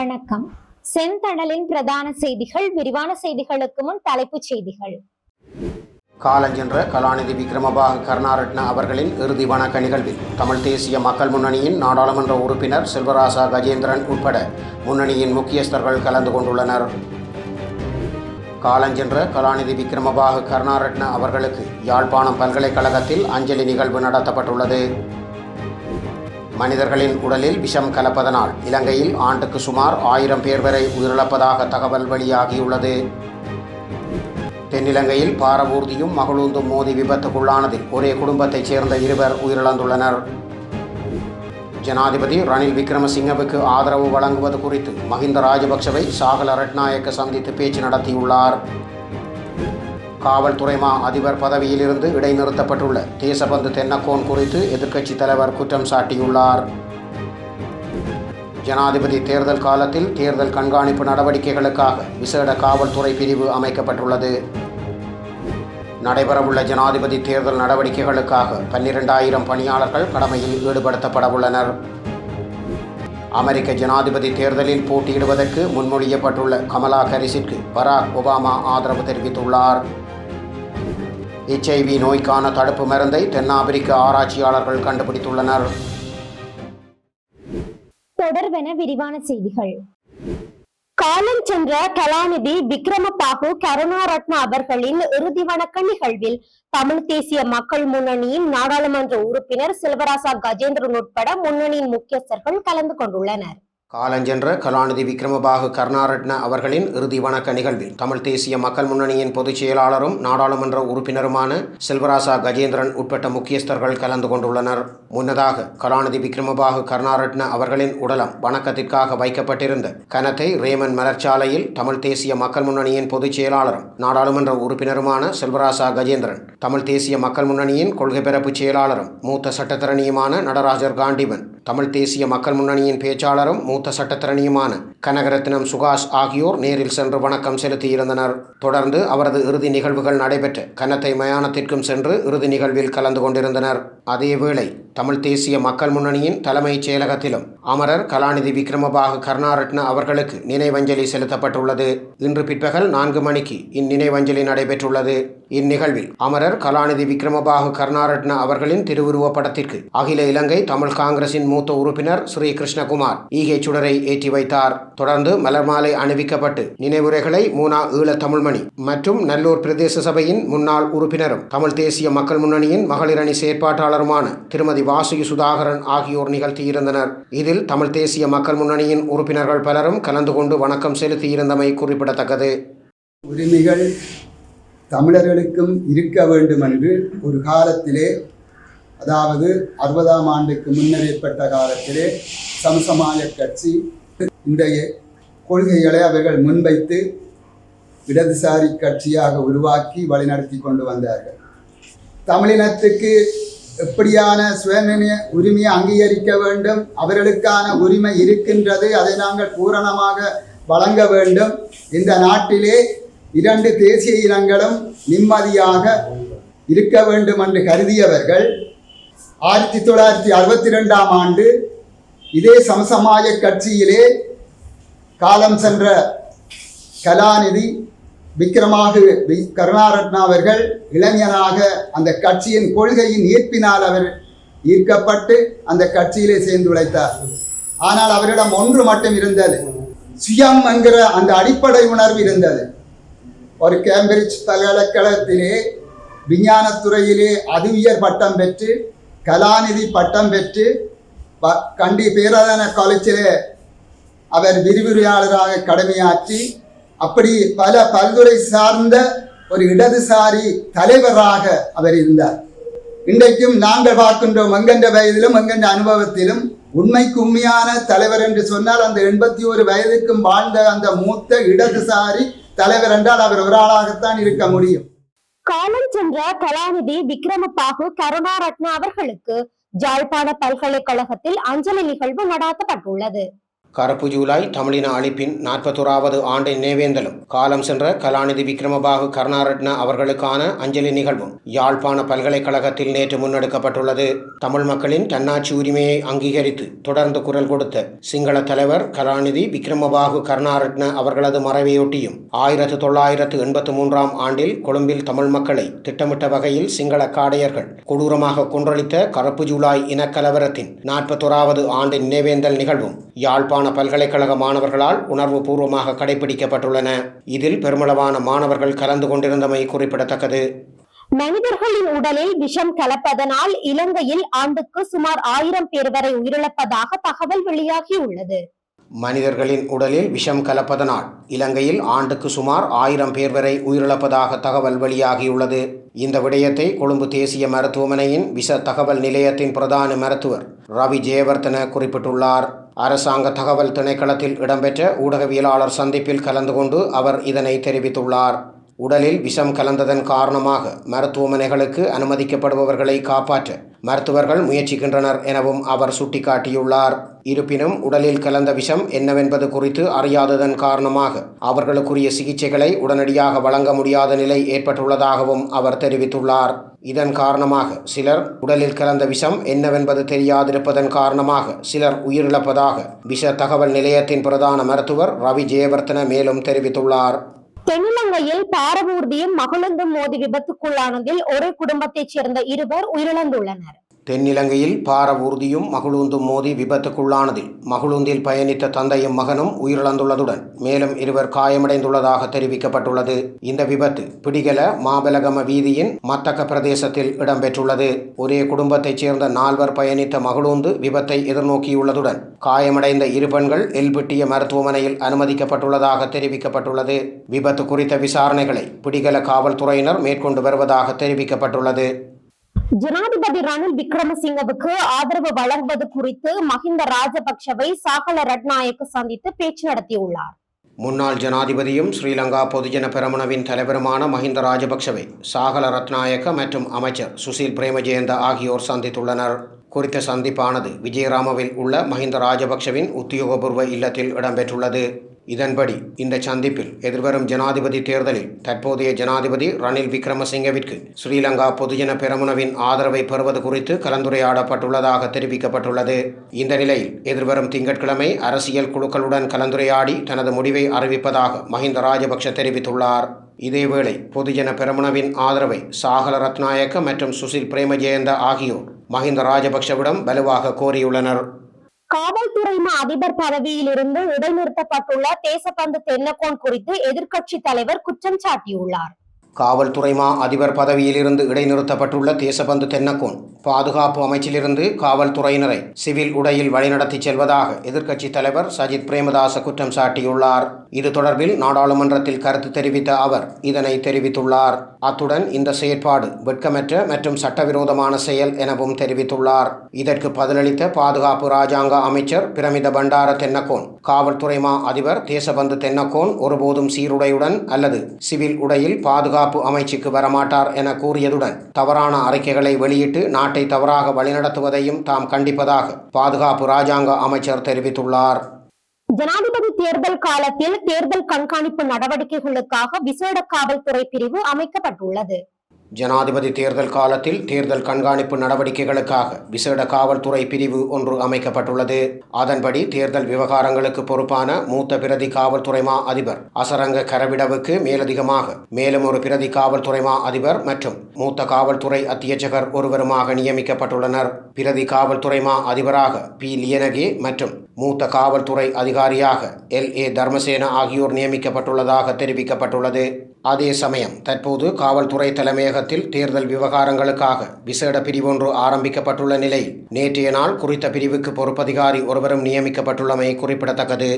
வணக்கம். செந்தணலின் பிரதான செய்திகள் விரிவான செய்திகளுக்கு முன் தலைப்புச் செய்திகள். காலஞ்சென்ற கலாநிதி விக்ரமபாக கருணாரட்ன அவர்களின் இறுதி வணக்க நிகழ்வில் தமிழ் தேசிய மக்கள் முன்னணியின் நாடாளுமன்ற உறுப்பினர் செல்வராசா கஜேந்திரன் உட்பட முன்னணியின் முக்கியஸ்தர்கள் கலந்து கொண்டுள்ளனர். காலஞ்சென்ற கலாநிதி விக்ரமபாக கருணாரட்ன அவர்களுக்கு யாழ்ப்பாணம் பல்கலைக்கழகத்தில் அஞ்சலி நிகழ்வு நடத்தப்பட்டுள்ளது. மனிதர்களின் உடலில் விஷம் கலப்பதனால் இலங்கையில் ஆண்டுக்கு சுமார் ஆயிரம் பேர் வரை உயிரிழப்பதாக தகவல் வெளியாகியுள்ளது. தென்னிலங்கையில் பாரவூர்தியும் மகளூந்தும் மோதி விபத்துக்குள்ளானதில் ஒரே குடும்பத்தைச் சேர்ந்த இருவர் உயிரிழந்துள்ளனர். ஜனாதிபதி ரணில் விக்ரமசிங்கவுக்கு ஆதரவு வழங்குவது குறித்து மஹிந்த ராஜபக்சவை சாகல ரட்நாயக்க சந்தித்து பேச்சு நடத்தியுள்ளார். காவல்துறை மா அதிபர் பதவியிலிருந்து இடைநிறுத்தப்பட்டுள்ள தேசபந்து தென்னக்கோன் குறித்து எதிர்க்கட்சித் தலைவர் குற்றம் சாட்டியுள்ளார். ஜனாதிபதி தேர்தல் காலத்தில் தேர்தல் கண்காணிப்பு நடவடிக்கைகளுக்காக விசேட காவல்துறை பிரிவு அமைக்கப்பட்டுள்ளது. நடைபெறவுள்ள ஜனாதிபதி தேர்தல் நடவடிக்கைகளுக்காக பன்னிரெண்டாயிரம் பணியாளர்கள் கடமையில் ஈடுபடுத்தப்பட உள்ளனர் அமெரிக்க ஜனாதிபதி தேர்தலில் போட்டியிடுவதற்கு முன்மொழியப்பட்டுள்ள கமலா ஹாரிஸிற்கு பராக் ஒபாமா ஆதரவு தெரிவித்துள்ளார். எச்ஐவி நோய்க்கான தடுப்பு மருந்தை தென்னாப்பிரிக்க ஆராய்ச்சியாளர்கள் கண்டுபிடித்துள்ளனர். தொடர்வென விரிவான செய்திகள். காலம் சென்ற கலாநிதி விக்ரமபாகு கருணாரத்ன அவர்களின் இறுதி வணக்க நிகழ்வில் தமிழ் தேசிய மக்கள் முன்னணியின் நாடாளுமன்ற உறுப்பினர் செல்வராசா கஜேந்திரன் உட்பட முன்னணியின் முக்கியஸ்தர்கள் கலந்து கொண்டுள்ளனர். காலஞ்சென்ற கலாநிதி விக்ரமபாகு கருணாரட்ன அவர்களின் இறுதி வணக்க நிகழ்வில் தமிழ் தேசிய மக்கள் முன்னணியின் பொதுச் செயலாளரும் நாடாளுமன்ற உறுப்பினருமான செல்வராசா கஜேந்திரன் உட்பட்ட முக்கியஸ்தர்கள் கலந்து கொண்டுள்ளனர். முன்னதாக கலாநிதி விக்ரமபாகு கருணாரட்ன அவர்களின் உடலம் வணக்கத்திற்காக வைக்கப்பட்டிருந்த கனத்தை ரேமன் மலர்ச்சாலையில் தமிழ் தேசிய மக்கள் முன்னணியின் பொதுச் செயலாளரும் நாடாளுமன்ற உறுப்பினருமான செல்வராசா கஜேந்திரன் தமிழ் தேசிய மக்கள் முன்னணியின் கொள்கை பரப்பு செயலாளரும் மூத்த சட்டத்தரணியுமான நடராஜர் காண்டிமன் தமிழ் தேசிய மக்கள் முன்னணியின் பேச்சாளரும் மூத்த சட்டத்தரணியுமான கனகரத்னம் சுகாஷ் ஆகியோர் நேரில் சென்று வணக்கம் செலுத்தியிருந்தனர் தொடர்ந்து அவரது இறுதி நிகழ்வுகள் நடைபெற்ற கனத்தை மயானத்திற்கும் சென்று இறுதி நிகழ்வில் கலந்து கொண்டிருந்தனர். அதேவேளை தமிழ் தேசிய மக்கள் முன்னணியின் தலைமைச் செயலகத்திலும் அமரர் கலாநிதி விக்ரமபாக கருணாரட்ன அவர்களுக்கு நினைவஞ்சலி செலுத்தப்பட்டுள்ளது. இன்று பிற்பகல் நான்கு மணிக்கு இந்நினைவஞ்சலி நடைபெற்றுள்ளது. இந்நிகழ்வில் அமரர் கலாநிதி விக்ரமபாகு கருணாரட்ன அவர்களின் திருவுருவப் படத்திற்கு அகில இலங்கை தமிழ் காங்கிரசின் மூத்த உறுப்பினர் ஸ்ரீ கிருஷ்ணகுமார் ஈகை சுடரை ஏற்றி வைத்தார். தொடர்ந்து மலர்மாலை அணிவிக்கப்பட்டு நினைவுரைகளை மூனா ஈழ தமிழ்மணி மற்றும் நல்லூர் பிரதேச சபையின் முன்னாள் உறுப்பினரும் தமிழ் தேசிய மக்கள் முன்னணியின் மகளிரணி செயற்பாட்டாளருமான திருமதி வாசுகி சுதாகரன் ஆகியோர் நிகழ்த்தியிருந்தனர். இதில் தமிழ் தேசிய மக்கள் முன்னணியின் உறுப்பினர்கள் பலரும் கலந்து கொண்டு வணக்கம் செலுத்தியிருந்தமை குறிப்பிடத்தக்கது. உரிமைகள் தமிழர்களுக்கும் இருக்க வேண்டும் என்று ஒரு காலத்திலே அதாவது அறுபதாம் ஆண்டுக்கு முன்னர் ஏற்பட்ட காலத்திலே சமசமாய கட்சி இன்றைய கொள்கைகளை அவர்கள் முன்வைத்து இடதுசாரி கட்சியாக உருவாக்கி வழிநடத்தி கொண்டு வந்தார்கள். தமிழினத்துக்கு எப்படியான சுயநிர்ணய உரிமையை அங்கீகரிக்க வேண்டும் அவர்களுக்கான உரிமை இருக்கின்றது அதை நாங்கள் பூரணமாக வழங்க வேண்டும். இந்த நாட்டிலே இரண்டு தேசிய இனங்களும் நிம்மதியாக இருக்க வேண்டும் என்று கருதியவர்கள் ஆயிரத்தி தொள்ளாயிரத்தி அறுபத்தி ரெண்டாம் ஆண்டு இதே சமசமாய கட்சியிலே காலம் சென்ற கலாநிதி விக்ரமாக வி- கருணாரட்னா அவர்கள் இளைஞராக அந்த கட்சியின் கொள்கையின் ஈர்ப்பினால் அவர் ஈர்க்கப்பட்டு அந்த கட்சியிலே சேர்ந்து உழைத்தார் ஆனால் அவரிடம் ஒன்று மட்டும் இருந்தது. சுயம் என்கிற அந்த அடிப்படை உணர்வு இருந்தது. ஒரு கேம்பிரிட்ஜ் பல்கலைக்கழகத்திலே விஞ்ஞானத்துறையிலே அதுவியர் பட்டம் பெற்று கலாநிதி பட்டம் பெற்று ப- கண்டி பேராதன காலேஜிலே அவர் விரிவுரையாளராக கடமையாற்றி அப்படி பல பல்துறை சார்ந்த ஒரு இடதுசாரி தலைவராக அவர் இருந்தார். இன்றைக்கும் நாங்கள் பார்க்கின்றோம் எங்கென்ற வயதிலும் எங்கென்ற அனுபவத்திலும் உண்மைக்கு உண்மையான தலைவர் என்று சொன்னால் அந்த எண்பத்தி ஒரு வயதுக்கும் வாழ்ந்த அந்த மூத்த இடதுசாரி தலைவர் என்றால் அவர் ஒரு ஆளாகத்தான் இருக்க முடியும். காலம் சென்ற கலாநிதி விக்ரமபாகு கருணாரத்ன அவர்களுக்கு ஜாழ்ப்பாண பல்கலைக்கழகத்தில் அஞ்சலி நிகழ்வு நடாத்தப்பட்டுள்ளது. கருப்பு ஜூலை தமிழின அழிப்பின் நாற்பத்தோராவது ஆண்டு நினைவேந்தலும். காலம் சென்ற கலாநிதி விக்ரமபாகு கருணாரட்ன அவர்களுக்கான அஞ்சலி நிகழ்வும் யாழ்ப்பாண பல்கலைக்கழகத்தில் நேற்று முன்னெடுக்கப்பட்டுள்ளது. தமிழ் மக்களின் தன்னாட்சி உரிமையை அங்கீகரித்து தொடர்ந்து குரல் கொடுத்த சிங்கள தலைவர் கலாநிதி விக்ரமபாகு கருணாரட்ன அவர்களது மறைவையொட்டியும் ஆயிரத்து தொள்ளாயிரத்து எண்பத்து மூன்றாம் ஆண்டில் கொழும்பில் தமிழ் மக்களை திட்டமிட்ட வகையில் சிங்கள காடையர்கள் கொடூரமாக கொன்றளித்த கருப்பு ஜூலாய் இனக்கலவரத்தின் நாற்பத்தோராவது ஆண்டு நினைவேந்தல் நிகழ்வும் யாழ்ப்பாண பல்கலைக்கழக மாணவர்களால் உணர்வு பூர்வமாக கடைபிடிக்கப்பட்டுள்ளன இதில் பெருமளவான மாணவர்கள் கலந்து கொண்டிருந்தமை குறிப்பிடத்தக்கது. மனிதர்களின் உடலில் விஷம் கலப்பதனால் இலங்கையில் ஆண்டுக்கு சுமார் ஆயிரம் பேர் வரை உயிரிழப்பதாக தகவல் வெளியாகியுள்ளது மனிதர்களின் உடலில் விஷம் கலப்பதனால் இலங்கையில் ஆண்டுக்கு சுமார் ஆயிரம் பேர் வரை உயிரிழப்பதாக தகவல் வெளியாகியுள்ளது. இந்த விடயத்தை கொழும்பு தேசிய மருத்துவமனையின் விஷ தகவல் நிலையத்தின் பிரதான மருத்துவர் ரவி ஜெயவர்தன குறிப்பிட்டுள்ளார். அரசாங்க தகவல் திணைக்களத்தில் இடம்பெற்ற ஊடகவியலாளர் சந்திப்பில் கலந்து கொண்டு அவர் இதனை தெரிவித்துள்ளார். உடலில் விஷம் கலந்ததன் காரணமாக மருத்துவமனைகளுக்கு அனுமதிக்கப்படுபவர்களை காப்பாற்ற மருத்துவர்கள் முயற்சிக்கின்றனர் எனவும் அவர் சுட்டிக்காட்டியுள்ளார். இருப்பினும் உடலில் கலந்த விஷம் என்னவென்பது குறித்து அறியாததன் காரணமாக அவர்களுக்குரிய சிகிச்சைகளை உடனடியாக வழங்க முடியாத நிலை ஏற்பட்டுள்ளதாகவும் அவர் தெரிவித்துள்ளார். இதன் காரணமாக சிலர் உடலில் கலந்த விஷம் என்னவென்பது தெரியாதிருப்பதன் காரணமாக சிலர் உயிரிழப்பதாக விஷ தகவல் நிலையத்தின் பிரதான மருத்துவர் ரவி ஜெயவர்த்தன மேலும் தெரிவித்துள்ளார். தென்னிலங்கையில் பாரவூர்தியும் மகளந்தும் மோதி விபத்துக்குள்ளானதில் ஒரே குடும்பத்தைச் சேர்ந்த இருவர் உயிரிழந்துள்ளனர். தென்னிலங்கையில் பார ஊர்தியும் மகளுந்தும் மோதி விபத்துக்குள்ளானதில் மகளுந்தில் பயணித்த தந்தையும் மகனும் உயிரிழந்துள்ளதுடன் மேலும் இருவர் காயமடைந்துள்ளதாக தெரிவிக்கப்பட்டுள்ளது. இந்த விபத்து பிடிகல மாபலகம வீதியின் மத்தக்க பிரதேசத்தில் இடம்பெற்றுள்ளது. ஒரே குடும்பத்தைச் சேர்ந்த நால்வர் பயணித்த மகளூந்து விபத்தை எதிர்நோக்கியுள்ளதுடன் காயமடைந்த இரு பெண்கள் எல்பிட்டிய மருத்துவமனையில் அனுமதிக்கப்பட்டுள்ளதாக தெரிவிக்கப்பட்டுள்ளது. விபத்து குறித்த விசாரணைகளை பிடிகல காவல்துறையினர் மேற்கொண்டு வருவதாக தெரிவிக்கப்பட்டுள்ளது. ஜனாதிபதி ரணில் விக்ரமசிங்கவுக்கு ஆதரவு வழங்குவது குறித்து மஹிந்த ராஜபக்ஷவை சாகல ரட்நாயக்கு சந்தித்து பேச்சு நடத்தியுள்ளார். முன்னாள் ஜனாதிபதியும் ஸ்ரீலங்கா பொதுஜன பெரமுனவின் தலைவருமான மஹிந்த ராஜபக்ஷவை சாகல ரத்நாயக்க மற்றும் அமைச்சர் சுசில் பிரேமஜெயந்த ஆகியோர் சந்தித்துள்ளனர். குறித்த சந்திப்பானது விஜயராமவில் உள்ள மஹிந்த ராஜபக்ஷவின் உத்தியோகபூர்வ இல்லத்தில் இடம்பெற்றுள்ளது. இதன்படி இந்த சந்திப்பில் எதிர்வரும் ஜனாதிபதி தேர்தலில் தற்போதைய ஜனாதிபதி ரணில் விக்ரமசிங்கவிற்கு ஸ்ரீலங்கா பொதுஜன பெரமுனவின் ஆதரவை பெறுவது குறித்து கலந்துரையாடப்பட்டுள்ளதாக தெரிவிக்கப்பட்டுள்ளது. இந்த நிலையில் எதிர்வரும் திங்கட்கிழமை அரசியல் குழுக்களுடன் கலந்துரையாடி தனது முடிவை அறிவிப்பதாக மஹிந்த ராஜபக்ஷ தெரிவித்துள்ளார். இதேவேளை பொதுஜன பெரமுனவின் ஆதரவை சாகல ரத்நாயக்க மற்றும் சுசில் பிரேமஜெயந்த ஆகியோர் மஹிந்த ராஜபக்ஷவிடம் வலுவாக கோரியுள்ளனர். காவல்துறை அதிபர் அதிபர் பதவியிலிருந்து இடைநிறுத்தப்பட்டுள்ள தேசப்பந்து தென்னக்கோன் குறித்து எதிர்க்கட்சி தலைவர் குற்றம் சாட்டியுள்ளார். காவல்துறை மா அதிபர் பதவியிலிருந்து இடைநிறுத்தப்பட்டுள்ள தேசபந்து தென்னக்கோன் பாதுகாப்பு அமைச்சிலிருந்து காவல்துறையினரை சிவில் உடையில் வழிநடத்தி செல்வதாக எதிர்க்கட்சி தலைவர் சஜித் பிரேமதாச குற்றம் சாட்டியுள்ளார். இது தொடர்பில் நாடாளுமன்றத்தில் கருத்து தெரிவித்த அவர் இதனை தெரிவித்துள்ளார். அத்துடன் இந்த செயற்பாடு வெட்கமற்ற மற்றும் சட்டவிரோதமான செயல் எனவும் தெரிவித்துள்ளார். இதற்கு பதிலளித்த பாதுகாப்பு ராஜாங்க அமைச்சர் பிரமித பண்டார தென்னக்கோன் காவல்துறை மா அதிபர் தேசபந்து தென்னக்கோன் ஒருபோதும் சீருடையுடன் அல்லது சிவில் உடையில் பாதுகாப்பு அமைச்சுக்கு வரமாட்டார் என கூறியதுடன் தவறான அறிக்கைகளை வெளியிட்டு நாட்டை தவறாக வழிநடத்துவதையும் தாம் கண்டிப்பதாக பாதுகாப்பு ராஜாங்க அமைச்சர் தெரிவித்துள்ளார். ஜனாதிபதி தேர்தல் காலத்தில் தேர்தல் கண்காணிப்பு நடவடிக்கைகளுக்காக விசேட காவல்துறை பிரிவு அமைக்கப்பட்டுள்ளது. ஜனாதிபதி தேர்தல் காலத்தில் தேர்தல் கண்காணிப்பு நடவடிக்கைகளுக்காக விசேட காவல்துறை பிரிவு ஒன்று அமைக்கப்பட்டுள்ளது. அதன்படி தேர்தல் விவகாரங்களுக்கு பொறுப்பான மூத்த பிரதி காவல்துறை மா அதிபர் அசரங்க கரவிடவுக்கு மேலதிகமாக மேலும் ஒரு பிரதி காவல்துறை மா அதிபர் மற்றும் மூத்த காவல்துறை அத்தியட்சகர் ஒருவருமாக நியமிக்கப்பட்டுள்ளனர். பிரதி காவல்துறை மா அதிபராக பி. லியனகே மற்றும் மூத்த காவல்துறை அதிகாரியாக எல். ஏ. தர்மசேன ஆகியோர் நியமிக்கப்பட்டுள்ளதாக தெரிவிக்கப்பட்டுள்ளது. அதே சமயம் தற்போது காவல்துறை தலைமையகத்தில் தேர்தல் விவகாரங்களுக்காக விசேட பிரிவொன்று ஆரம்பிக்கப்பட்டுள்ள நிலையில் நேற்றைய நாள் குறித்த பிரிவுக்கு பொறுப்பதிகாரி ஒருவரும் நியமிக்கப்பட்டுள்ளமை குறிப்பிடத்தக்கது.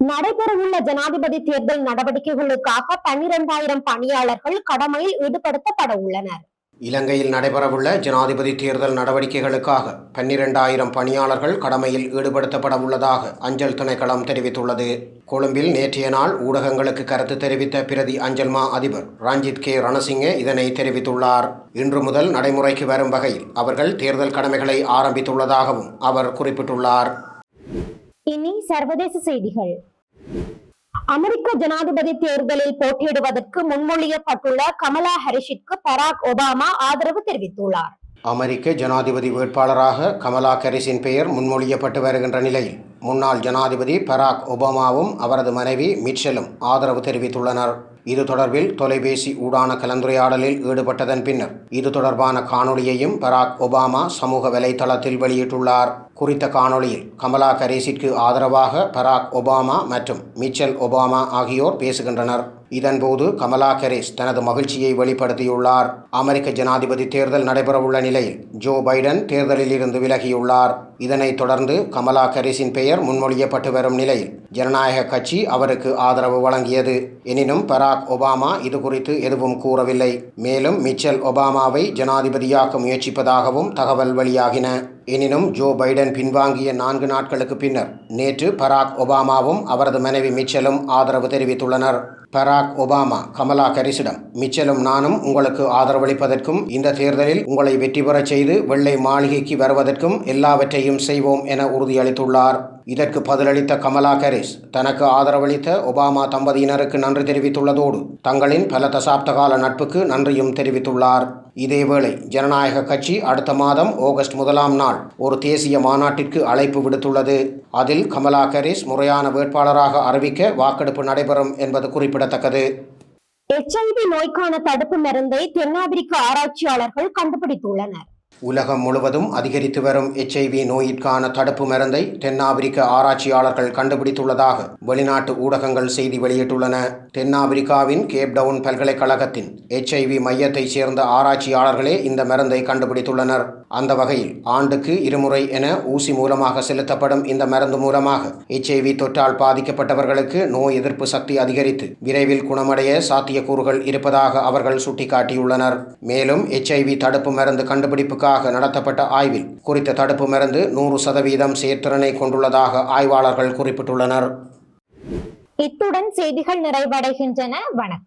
நடைபெறவுள்ள ஜனாதிபதி தேர்தல் நடவடிக்கைகளுக்காக பன்னிரண்டாயிரம் பணியாளர்கள் கடமையில் ஈடுபடுத்தப்பட உள்ளனர். இலங்கையில் நடைபெறவுள்ள ஜனாதிபதி தேர்தல் நடவடிக்கைகளுக்காக பன்னிரெண்டாயிரம் பணியாளர்கள் கடமையில் ஈடுபடுத்தப்பட உள்ளதாக அஞ்சல் திணைக்களம் தெரிவித்துள்ளது. கொழும்பில் நேற்றைய நாள் ஊடகங்களுக்கு கருத்து தெரிவித்த பிரதி அஞ்சல் மா அதிபர் ரஞ்சித் கே ரணசிங்கே இதனை தெரிவித்துள்ளார். இன்று முதல் நடைமுறைக்கு வரும் வகையில் அவர்கள் தேர்தல் கடமைகளை ஆரம்பித்துள்ளதாகவும் அவர் குறிப்பிட்டுள்ளார். இனி சர்வதேச செய்திகள். அமெரிக்க ஜனாதிபதி தேர்தலில் போட்டியிடுவதற்கு முன்மொழியப்பட்டுள்ள கமலா ஹரிஷிற்கு பராக் ஒபாமா ஆதரவு தெரிவித்துள்ளார். அமெரிக்க ஜனாதிபதி வேட்பாளராக கமலா கரிஸின் பெயர் முன்மொழியப்பட்டு வருகின்ற நிலையில் முன்னாள் ஜனாதிபதி பராக் ஒபாமாவும் அவரது மனைவி மிட்சலும் ஆதரவு தெரிவித்துள்ளனர். இது தொடர்பில் தொலைபேசி ஊடான கலந்துரையாடலில் ஈடுபட்டதன் பின்னர் இது தொடர்பான காணொளியையும் பராக் ஒபாமா சமூக வலைதளத்தில் வெளியிட்டுள்ளார். குறித்த காணொளியில் கமலா கரேசிற்கு ஆதரவாக பராக் ஒபாமா மற்றும் மிச்சல் ஒபாமா ஆகியோர் பேசுகின்றனர். இதன்போது கமலா கரேஸ் தனது மகிழ்ச்சியை வெளிப்படுத்தியுள்ளார். அமெரிக்க ஜனாதிபதி தேர்தல் நடைபெறவுள்ள நிலையில் ஜோ பைடன் தேர்தலில் இருந்து விலகியுள்ளார். இதனைத் தொடர்ந்து கமலா கரேஸின் பெயர் முன்மொழியப்பட்டு வரும் நிலையில் ஜனநாயக கட்சி அவருக்கு ஆதரவு வழங்கியது. எனினும் பராக் ஒபாமா இது குறித்து எதுவும் கூறவில்லை. மேலும் மிச்சல் ஒபாமாவை ஜனாதிபதியாக்க முயற்சிப்பதாகவும் தகவல் வெளியாகின. எனினும் ஜோ பைடன் பின்வாங்கிய நான்கு நாட்களுக்கு பின்னர் நேற்று பராக் ஒபாமாவும் அவரது மனைவி மிச்சலும் ஆதரவு தெரிவித்துள்ளனர். பராக் ஒபாமா கமலா கரிசிடம் மிச்சலும் நானும் உங்களுக்கு ஆதரவளிப்பதற்கும் இந்த தேர்தலில் உங்களை வெற்றி பெறச் செய்து வெள்ளை மாளிகைக்கு வருவதற்கும் எல்லாவற்றையும் செய்வோம் என உறுதியளித்துள்ளார். இதற்கு பதிலளித்த கமலா கரிஸ் தனக்கு ஆதரவளித்த ஒபாமா தம்பதியினருக்கு நன்றி தெரிவித்துள்ளதோடு தங்களின் பல தசாப்த கால நட்புக்கு நன்றியும் தெரிவித்துள்ளார். இதேவேளை ஜனநாயக கட்சி அடுத்த மாதம் ஆகஸ்ட் முதலாம் நாள் ஒரு தேசிய மாநாட்டிற்கு அழைப்பு விடுத்துள்ளது. அதில் கமலா ஹரிஸ் முறையான வேட்பாளராக அறிவிக்க வாக்கெடுப்பு நடைபெறும் என்பது குறிப்பிடத்தக்கது. எச்ஐவி நோய்க்கான தடுப்பு மருந்தை தென்னாப்பிரிக்க ஆராய்ச்சியாளர்கள் கண்டுபிடித்துள்ளனர். உலகம் முழுவதும் அதிகரித்து வரும் எச்ஐவி நோயிற்கான தடுப்பு மருந்தை தென்னாப்பிரிக்க ஆராய்ச்சியாளர்கள் கண்டுபிடித்துள்ளதாக வெளிநாட்டு ஊடகங்கள் செய்தி வெளியிட்டுள்ளன. தென்னாப்பிரிக்காவின் கேப்டவுன் பல்கலைக்கழகத்தின் எச்ஐவி மையத்தைச் சேர்ந்த ஆராய்ச்சியாளர்களே இந்த மருந்தை கண்டுபிடித்துள்ளனர். அந்த வகையில் ஆண்டுக்கு இருமுறை என ஊசி மூலமாக செலுத்தப்படும் இந்த மருந்து மூலமாக எச்ஐவி தொற்றால் பாதிக்கப்பட்டவர்களுக்கு நோய் எதிர்ப்பு சக்தி அதிகரித்து விரைவில் குணமடைய சாத்தியக்கூறுகள் இருப்பதாக அவர்கள் சுட்டிக்காட்டியுள்ளனர். மேலும் எச்ஐவி தடுப்பு மருந்து கண்டுபிடிப்புக்காக நடத்தப்பட்ட ஆய்வில் குறித்த தடுப்பு மருந்து நூறு சதவீதம் சேர்த்திறனை கொண்டுள்ளதாக ஆய்வாளர்கள் குறிப்பிட்டுள்ளனர். இத்துடன் செய்திகள் நிறைவடைகின்றன. வணக்கம்.